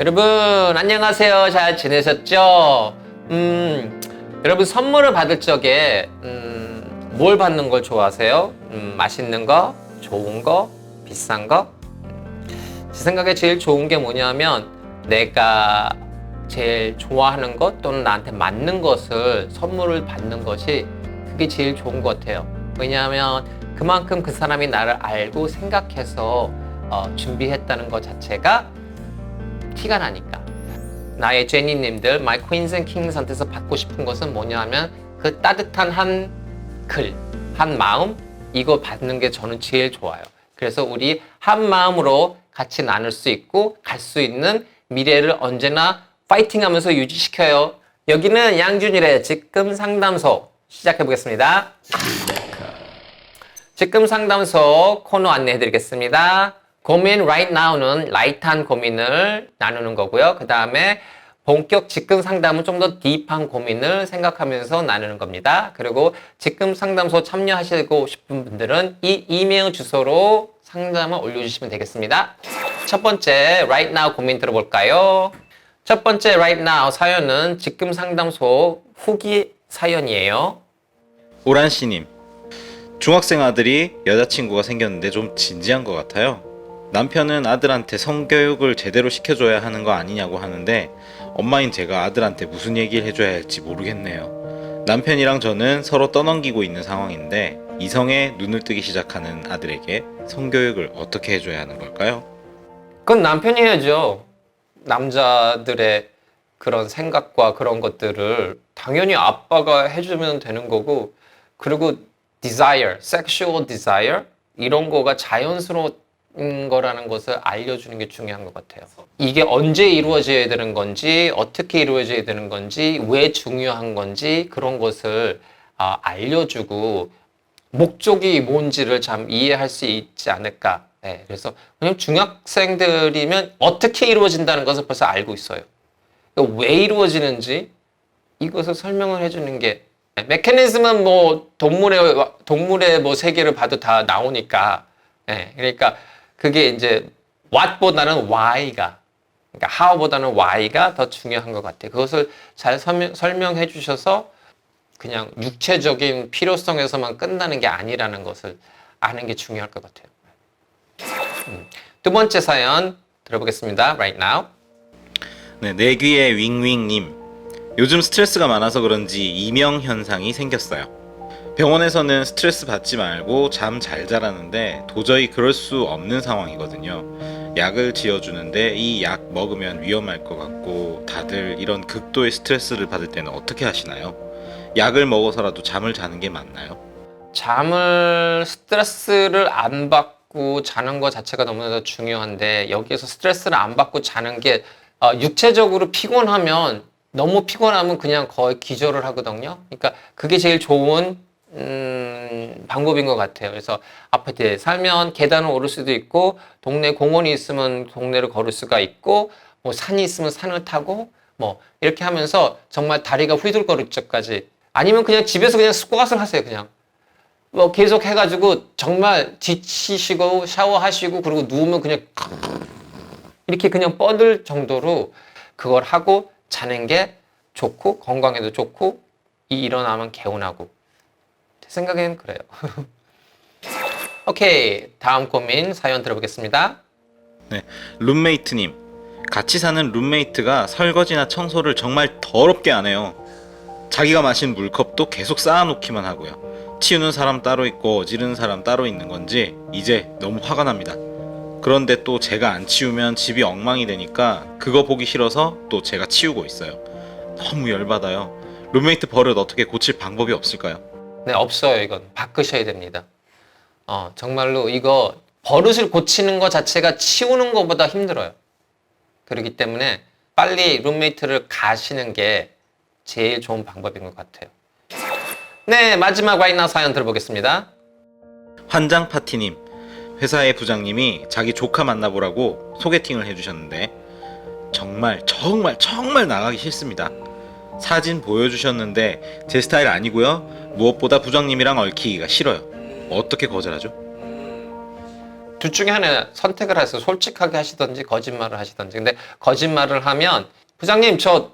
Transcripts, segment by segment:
여러분 안녕하세요. 잘 지내셨죠? 음, 여러분 선물을 받을 적에 음, 뭘 받는 걸 좋아하세요? 음, 맛있는 거, 좋은 거, 비싼 거? 제 생각에 제일 좋은 게 뭐냐면 내가 제일 좋아하는 것 또는 나한테 맞는 것을 선물을 받는 것이 그게 제일 좋은 것 같아요. 왜냐하면 그만큼 그 사람이 나를 알고 생각해서 어, 준비했다는 것 자체가 티가 나니까. 나의 제니님들, 마이 앤 킹스한테서 받고 싶은 것은 뭐냐면 그 따뜻한 한 글, 한 마음 이거 받는 게 저는 제일 좋아요. 그래서 우리 한 마음으로 같이 나눌 수 있고 갈 수 있는 미래를 언제나 파이팅하면서 유지시켜요. 여기는 양준일의 직금 상담소 시작해 보겠습니다. 직금 상담소 코너 안내해 드리겠습니다. 고민 right now는 라이트한 고민을 나누는 거고요. 그 다음에 본격 직금 상담은 좀 더 딥한 고민을 생각하면서 나누는 겁니다. 그리고 직금 상담소 참여하시고 싶은 분들은 이 이메일 주소로 상담을 올려주시면 되겠습니다. 첫 번째 right now 고민 들어볼까요? 첫 번째 right now 사연은 직금 상담소 후기 사연이에요. 오란 씨님, 중학생 아들이 여자친구가 생겼는데 좀 진지한 것 같아요. 남편은 아들한테 성교육을 제대로 시켜줘야 하는 거 아니냐고 하는데 엄마인 제가 아들한테 무슨 얘기를 해줘야 할지 모르겠네요. 남편이랑 저는 서로 떠넘기고 있는 상황인데 이성에 눈을 뜨기 시작하는 아들에게 성교육을 어떻게 해줘야 하는 걸까요? 그건 남편이 해야죠. 남자들의 그런 생각과 그런 것들을 당연히 아빠가 해주면 되는 거고, 그리고 desire, sexual desire 이런 거가 자연스러운 거라는 것을 알려주는 게 중요한 것 같아요. 이게 언제 이루어져야 되는 건지, 어떻게 이루어져야 되는 건지, 왜 중요한 건지 그런 것을 아, 알려주고 목적이 뭔지를 참 이해할 수 있지 않을까. 네, 그래서 왜냐면 중학생들이면 어떻게 이루어진다는 것을 벌써 알고 있어요. 그러니까 왜 이루어지는지 이것을 설명을 해주는 게 네, 메커니즘은 뭐 동물의 동물의 뭐 세계를 봐도 다 나오니까. 네, 그러니까 그게 이제 what보다는 why가 그러니까 how보다는 why가 더 중요한 것 같아요. 그것을 잘 설명, 설명 해 주셔서 그냥 육체적인 필요성에서만 끝나는 게 아니라는 것을 아는 게 중요할 것 같아요. 음. 두 번째 사연 들어보겠습니다. Right now. 네, 내귀의 윙윙님. 요즘 스트레스가 많아서 그런지 이명 현상이 생겼어요. 병원에서는 스트레스 받지 말고 잠 잘 자라는데 도저히 그럴 수 없는 상황이거든요. 약을 지어주는데 이 약 먹으면 위험할 것 같고 다들 이런 극도의 스트레스를 받을 때는 어떻게 하시나요? 약을 먹어서라도 잠을 자는 게 맞나요? 잠을 스트레스를 안 받고 자는 것 자체가 너무나도 중요한데 여기에서 스트레스를 안 받고 자는 게 어, 육체적으로 피곤하면 너무 피곤하면 그냥 거의 기절을 하거든요. 그러니까 그게 제일 좋은 음, 방법인 것 같아요. 그래서 아파트에 살면 계단을 오를 수도 있고 동네 공원이 있으면 동네를 걸을 수가 있고 뭐 산이 있으면 산을 타고 뭐 이렇게 하면서 정말 다리가 휘둘거릴 적까지 아니면 그냥 집에서 그냥 스쿼트를 하세요. 그냥 뭐 계속 해가지고 정말 지치시고 샤워하시고 그리고 누우면 그냥 이렇게 그냥 뻗을 정도로 그걸 하고 자는 게 좋고 건강에도 좋고 이 일어나면 개운하고 제 생각에는 그래요. 오케이 다음 고민 사연 들어보겠습니다. 네, 룸메이트님. 같이 사는 룸메이트가 설거지나 청소를 정말 더럽게 안 해요. 자기가 마신 물컵도 계속 쌓아놓기만 하고요. 치우는 사람 따로 있고 어지르는 사람 따로 있는 건지 이제 너무 화가 납니다. 그런데 또 제가 안 치우면 집이 엉망이 되니까 그거 보기 싫어서 또 제가 치우고 있어요. 너무 열받아요. 룸메이트 버릇 어떻게 고칠 방법이 없을까요? 네 없어요 이건 바꾸셔야 됩니다. 어 정말로 이거 버릇을 고치는 것 자체가 치우는 것보다 힘들어요. 그렇기 때문에 빨리 룸메이트를 가시는 게 제일 좋은 방법인 것 같아요. 네 마지막 와이나 사연 들어보겠습니다. 환장 파티님. 회사의 부장님이 자기 조카 만나보라고 소개팅을 해주셨는데 정말 정말 정말 나가기 싫습니다. 사진 보여주셨는데 제 스타일 아니고요. 무엇보다 부장님이랑 얽히기가 싫어요. 어떻게 거절하죠? 둘 중에 하나 선택을 하세요. 솔직하게 하시던지 거짓말을 하시던지. 근데 거짓말을 하면 부장님 저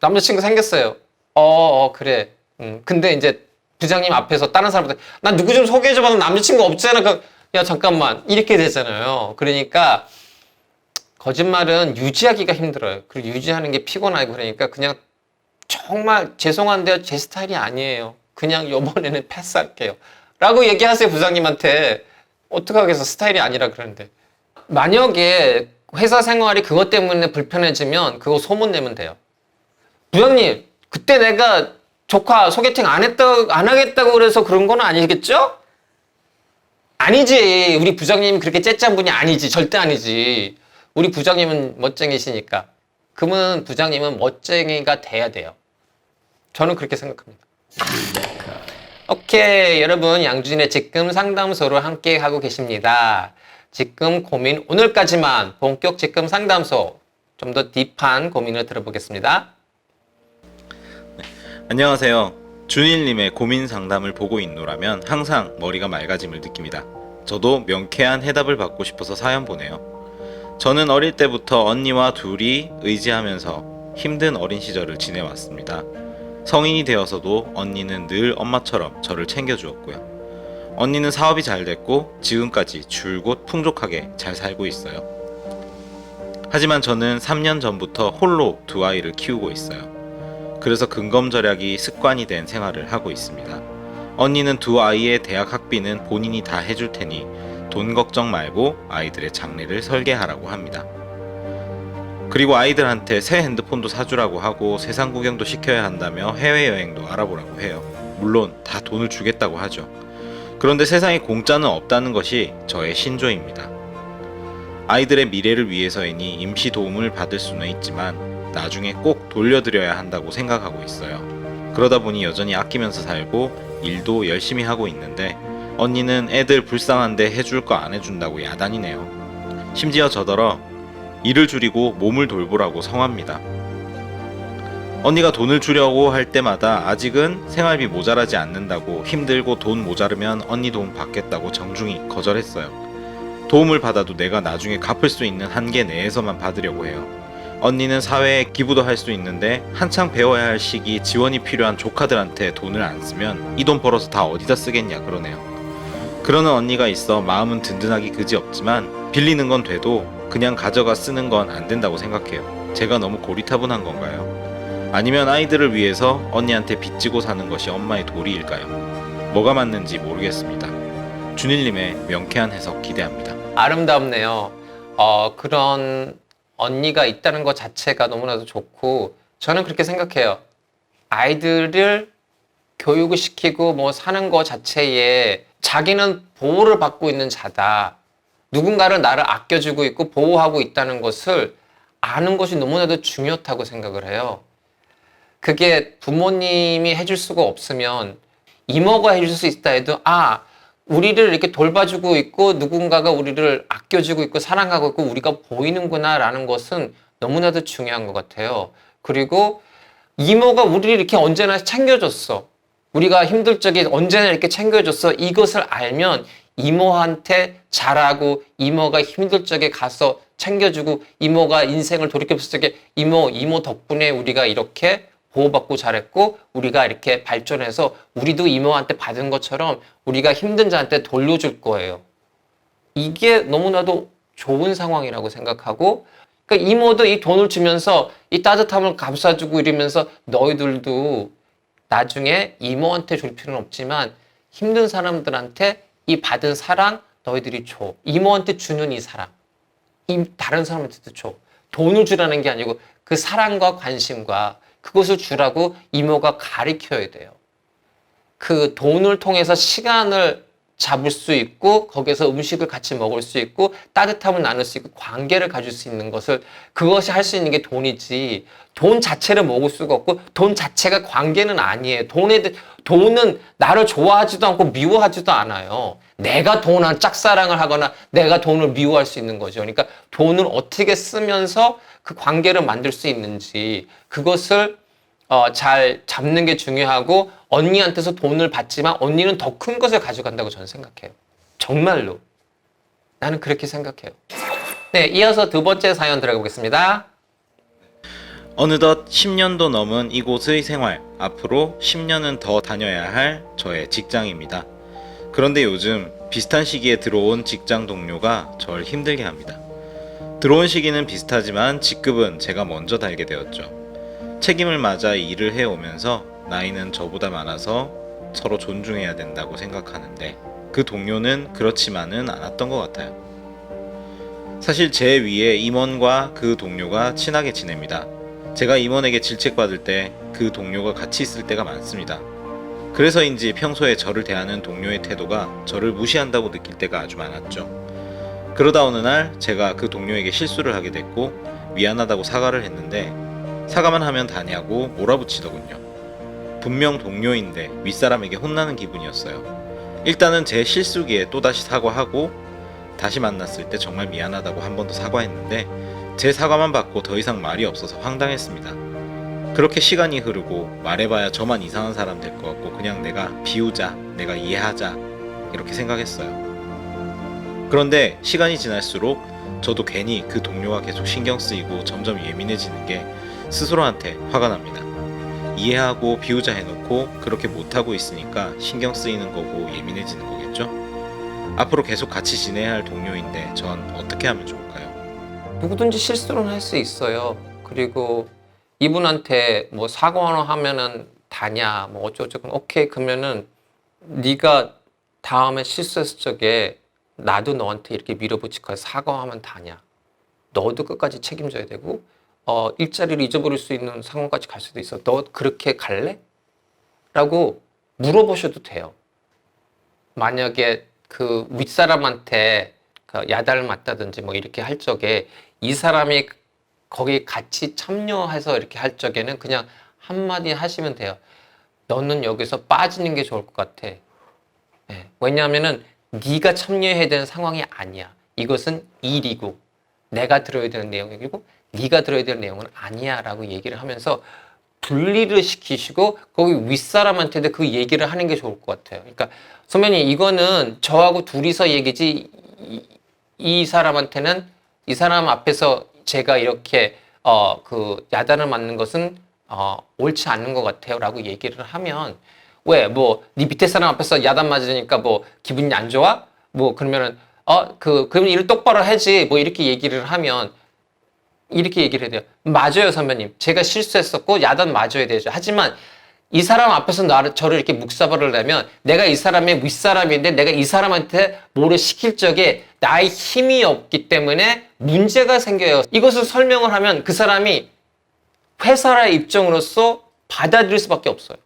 남자친구 생겼어요. 어, 어 그래. 음, 근데 이제 부장님 앞에서 다른 사람한테 나 누구 좀 소개해줘봐. 나 남자친구 없잖아. 그, 야 잠깐만 이렇게 되잖아요. 그러니까 거짓말은 유지하기가 힘들어요. 그리고 유지하는 게 피곤하고 그러니까 그냥 정말 죄송한데요. 제 스타일이 아니에요. 그냥 요번에는 패스할게요. 라고 얘기하세요, 부장님한테. 어떡하겠어. 스타일이 아니라 그러는데. 만약에 회사 생활이 그것 때문에 불편해지면 그거 소문내면 돼요. 부장님, 그때 내가 조카 소개팅 안 했다, 안 하겠다고 그래서 그런 건 아니겠죠? 아니지. 우리 부장님 그렇게 째짠 분이 아니지. 절대 아니지. 우리 부장님은 멋쟁이시니까. 그러면 부장님은 멋쟁이가 돼야 돼요. 저는 그렇게 생각합니다. 오케이. 여러분, 양준의 직금 상담소를 함께 하고 계십니다. 직금 고민 오늘까지만 본격 직금 상담소. 좀 더 딥한 고민을 들어보겠습니다. 안녕하세요. 준일님의 고민 상담을 보고 있노라면 항상 머리가 맑아짐을 느낍니다. 저도 명쾌한 해답을 받고 싶어서 사연 보내요. 저는 어릴 때부터 언니와 둘이 의지하면서 힘든 어린 시절을 지내왔습니다. 성인이 되어서도 언니는 늘 엄마처럼 저를 챙겨주었고요. 언니는 사업이 잘 됐고 지금까지 줄곧 풍족하게 잘 살고 있어요. 하지만 저는 3년 전부터 홀로 두 아이를 키우고 있어요. 그래서 근검절약이 습관이 된 생활을 하고 있습니다. 언니는 두 아이의 대학 학비는 본인이 다 해줄 테니 돈 걱정 말고 아이들의 장래를 설계하라고 합니다. 그리고 아이들한테 새 핸드폰도 사주라고 하고 세상 구경도 시켜야 한다며 해외여행도 알아보라고 해요. 물론 다 돈을 주겠다고 하죠. 그런데 세상에 공짜는 없다는 것이 저의 신조입니다. 아이들의 미래를 위해서이니 임시 도움을 받을 수는 있지만 나중에 꼭 돌려드려야 한다고 생각하고 있어요. 그러다 보니 여전히 아끼면서 살고 일도 열심히 하고 있는데 언니는 애들 불쌍한데 해줄 거 안 해준다고 야단이네요. 심지어 저더러 일을 줄이고 몸을 돌보라고 성합니다. 언니가 돈을 주려고 할 때마다 아직은 생활비 모자라지 않는다고 힘들고 돈 모자르면 언니 도움 받겠다고 정중히 거절했어요. 도움을 받아도 내가 나중에 갚을 수 있는 한계 내에서만 받으려고 해요. 언니는 사회에 기부도 할 수 있는데 한창 배워야 할 시기 지원이 필요한 조카들한테 돈을 안 쓰면 이 돈 벌어서 다 어디다 쓰겠냐 그러네요. 그러는 언니가 있어 마음은 든든하기 그지 없지만 빌리는 건 돼도 그냥 가져가 쓰는 건 안 된다고 생각해요. 제가 너무 고리타분한 건가요? 아니면 아이들을 위해서 언니한테 빚지고 사는 것이 엄마의 도리일까요? 뭐가 맞는지 모르겠습니다. 준일님의 명쾌한 해석 기대합니다. 아름답네요. 어, 그런 언니가 있다는 것 자체가 너무나도 좋고, 저는 그렇게 생각해요. 아이들을 교육을 시키고 뭐 사는 것 자체에 자기는 보호를 받고 있는 자다. 누군가를 나를 아껴주고 있고 보호하고 있다는 것을 아는 것이 너무나도 중요하다고 생각을 해요. 그게 부모님이 해줄 수가 없으면 이모가 해줄 수 있다 해도 아 우리를 이렇게 돌봐주고 있고 누군가가 우리를 아껴주고 있고 사랑하고 있고 우리가 보이는구나라는 것은 너무나도 중요한 것 같아요. 그리고 이모가 우리를 이렇게 언제나 챙겨줬어. 우리가 힘들 적에 언제나 이렇게 챙겨줬어. 이것을 알면 이모한테 잘하고 이모가 힘들 적에 가서 챙겨주고 이모가 인생을 돌이켜봤을 적에 이모, 이모 덕분에 우리가 이렇게 보호받고 잘했고 우리가 이렇게 발전해서 우리도 이모한테 받은 것처럼 우리가 힘든 자한테 돌려줄 거예요. 이게 너무나도 좋은 상황이라고 생각하고 그러니까 이모도 이 돈을 주면서 이 따뜻함을 감싸주고 이러면서 너희들도 나중에 이모한테 줄 필요는 없지만 힘든 사람들한테 이 받은 사랑 너희들이 줘. 이모한테 주는 이 사랑. 이 다른 사람한테도 줘. 돈을 주라는 게 아니고 그 사랑과 관심과 그것을 주라고 이모가 가르쳐야 돼요. 그 돈을 통해서 시간을 잡을 수 있고 거기서 음식을 같이 먹을 수 있고 따뜻함을 나눌 수 있고 관계를 가질 수 있는 것을 그것이 할 수 있는 게 돈이지. 돈 자체를 먹을 수가 없고 돈 자체가 관계는 아니에요. 돈에 대- 돈은 나를 좋아하지도 않고 미워하지도 않아요. 내가 돈한 짝사랑을 하거나 내가 돈을 미워할 수 있는 거죠. 그러니까 돈을 어떻게 쓰면서 그 관계를 만들 수 있는지 그것을 어, 잘 잡는 게 중요하고 언니한테서 돈을 받지만 언니는 더 큰 것을 가져간다고 저는 생각해요. 정말로. 나는 그렇게 생각해요. 네, 이어서 두 번째 사연 들어가 보겠습니다. 어느덧 10년도 넘은 이곳의 생활. 앞으로 10년은 더 다녀야 할 저의 직장입니다. 그런데 요즘 비슷한 시기에 들어온 직장 동료가 절 힘들게 합니다. 들어온 시기는 비슷하지만 직급은 제가 먼저 달게 되었죠. 책임을 맞아 일을 해오면서 나이는 저보다 많아서 서로 존중해야 된다고 생각하는데 그 동료는 그렇지만은 않았던 것 같아요. 사실 제 위에 임원과 그 동료가 친하게 지냅니다. 제가 임원에게 질책받을 때 그 동료가 같이 있을 때가 많습니다. 그래서인지 평소에 저를 대하는 동료의 태도가 저를 무시한다고 느낄 때가 아주 많았죠. 그러다 어느 날 제가 그 동료에게 실수를 하게 됐고 미안하다고 사과를 했는데 사과만 하면 다냐고 몰아붙이더군요. 분명 동료인데 윗사람에게 혼나는 기분이었어요. 일단은 제 실수기에 또다시 사과하고 다시 만났을 때 정말 미안하다고 한 번 더 사과했는데 제 사과만 받고 더 이상 말이 없어서 황당했습니다. 그렇게 시간이 흐르고 말해봐야 저만 이상한 사람 될 것 같고 그냥 내가 비우자, 내가 이해하자 이렇게 생각했어요. 그런데 시간이 지날수록 저도 괜히 그 동료가 계속 신경 쓰이고 점점 예민해지는 게 스스로한테 화가 납니다. 이해하고 비우자 해놓고 그렇게 못하고 있으니까 신경 쓰이는 거고 예민해지는 거겠죠? 앞으로 계속 같이 지내야 할 동료인데 전 어떻게 하면 좋을까요? 누구든지 실수는 할 수 있어요. 그리고 이분한테 뭐 사과를 하면은 다냐, 뭐 어쩌고저쩌고 오케이 그러면은 네가 다음에 실수했을 적에 나도 너한테 이렇게 밀어붙이고 사과하면 다냐. 너도 끝까지 책임져야 되고 어, 일자리를 잊어버릴 수 있는 상황까지 갈 수도 있어. 너 그렇게 갈래? 라고 물어보셔도 돼요. 만약에 그 윗사람한테 그 야단을 맞다든지 뭐 이렇게 할 적에 이 사람이 거기 같이 참여해서 이렇게 할 적에는 그냥 한마디 하시면 돼요. 너는 여기서 빠지는 게 좋을 것 같아. 예, 왜냐하면은 네가 참여해야 되는 상황이 아니야. 이것은 일이고 내가 들어야 되는 내용이고 네가 들어야 되는 내용은 아니야 라고 얘기를 하면서 분리를 시키시고 거기 윗사람한테도 그 얘기를 하는 게 좋을 것 같아요. 그러니까 선배님 이거는 저하고 둘이서 얘기지 이, 이 사람한테는 이 사람 앞에서 제가 이렇게 어 그 야단을 맞는 것은 어 옳지 않는 것 같아요 라고 얘기를 하면 왜 뭐 네 밑에 사람 앞에서 야단 맞으니까 뭐 기분이 안 좋아? 뭐 그러면은 어 그 그럼 일을 똑바로 하지 뭐 이렇게 얘기를 하면 이렇게 얘기를 해야 돼요. 맞아요, 선배님. 제가 실수했었고 야단 맞아야 되죠. 하지만 이 사람 앞에서 나를 저를 이렇게 묵사발을 내면 내가 이 사람의 윗사람인데 내가 이 사람한테 뭐를 시킬 적에 나의 힘이 없기 때문에 문제가 생겨요. 이것을 설명을 하면 그 사람이 회사의 입장으로서 받아들일 수밖에 없어요.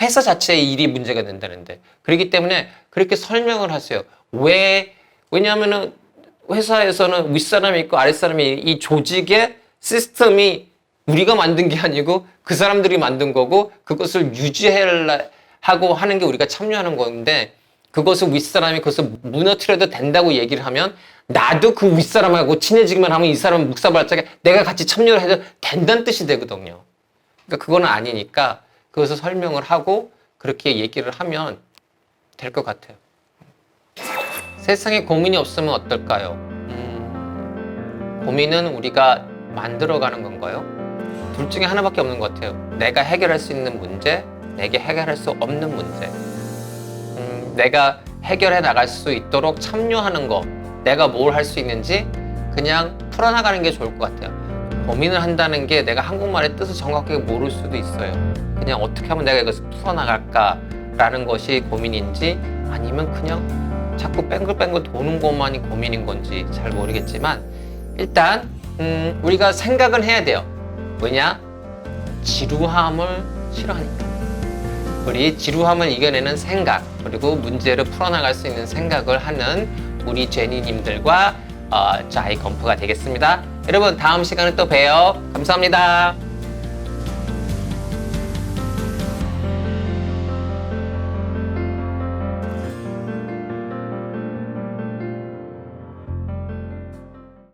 회사 자체의 일이 문제가 된다는데. 그렇기 때문에 그렇게 설명을 하세요. 왜? 왜냐하면은 회사에서는 윗사람이 있고 아랫사람이 이 조직의 시스템이 우리가 만든 게 아니고 그 사람들이 만든 거고 그것을 유지하고 하는 게 우리가 참여하는 건데 그것을 윗사람이 그것을 무너뜨려도 된다고 얘기를 하면 나도 그 윗사람하고 친해지기만 하면 이 사람은 묵사발자게 내가 같이 참여를 해도 된다는 뜻이 되거든요. 그러니까 그거는 아니니까 그것을 설명을 하고 그렇게 얘기를 하면 될 것 같아요. 세상에 고민이 없으면 어떨까요? 음, 고민은 우리가 만들어가는 건가요? 둘 중에 하나밖에 없는 것 같아요. 내가 해결할 수 있는 문제, 내게 해결할 수 없는 문제. 음, 내가 해결해 나갈 수 있도록 참여하는 거, 내가 뭘 할 수 있는지 그냥 풀어나가는 게 좋을 것 같아요. 고민을 한다는 게 내가 한국말의 뜻을 정확하게 모를 수도 있어요. 그냥 어떻게 하면 내가 이것을 풀어나갈까라는 것이 고민인지 아니면 그냥 자꾸 뺑글뺑글 도는 것만이 고민인 건지 잘 모르겠지만 일단 음, 우리가 생각은 해야 돼요. 왜냐? 지루함을 싫어하니까. 우리 지루함을 이겨내는 생각 그리고 문제를 풀어나갈 수 있는 생각을 하는 우리 제니님들과 어, 자이 건프가 되겠습니다. 여러분 다음 시간에 또 봬요. 감사합니다.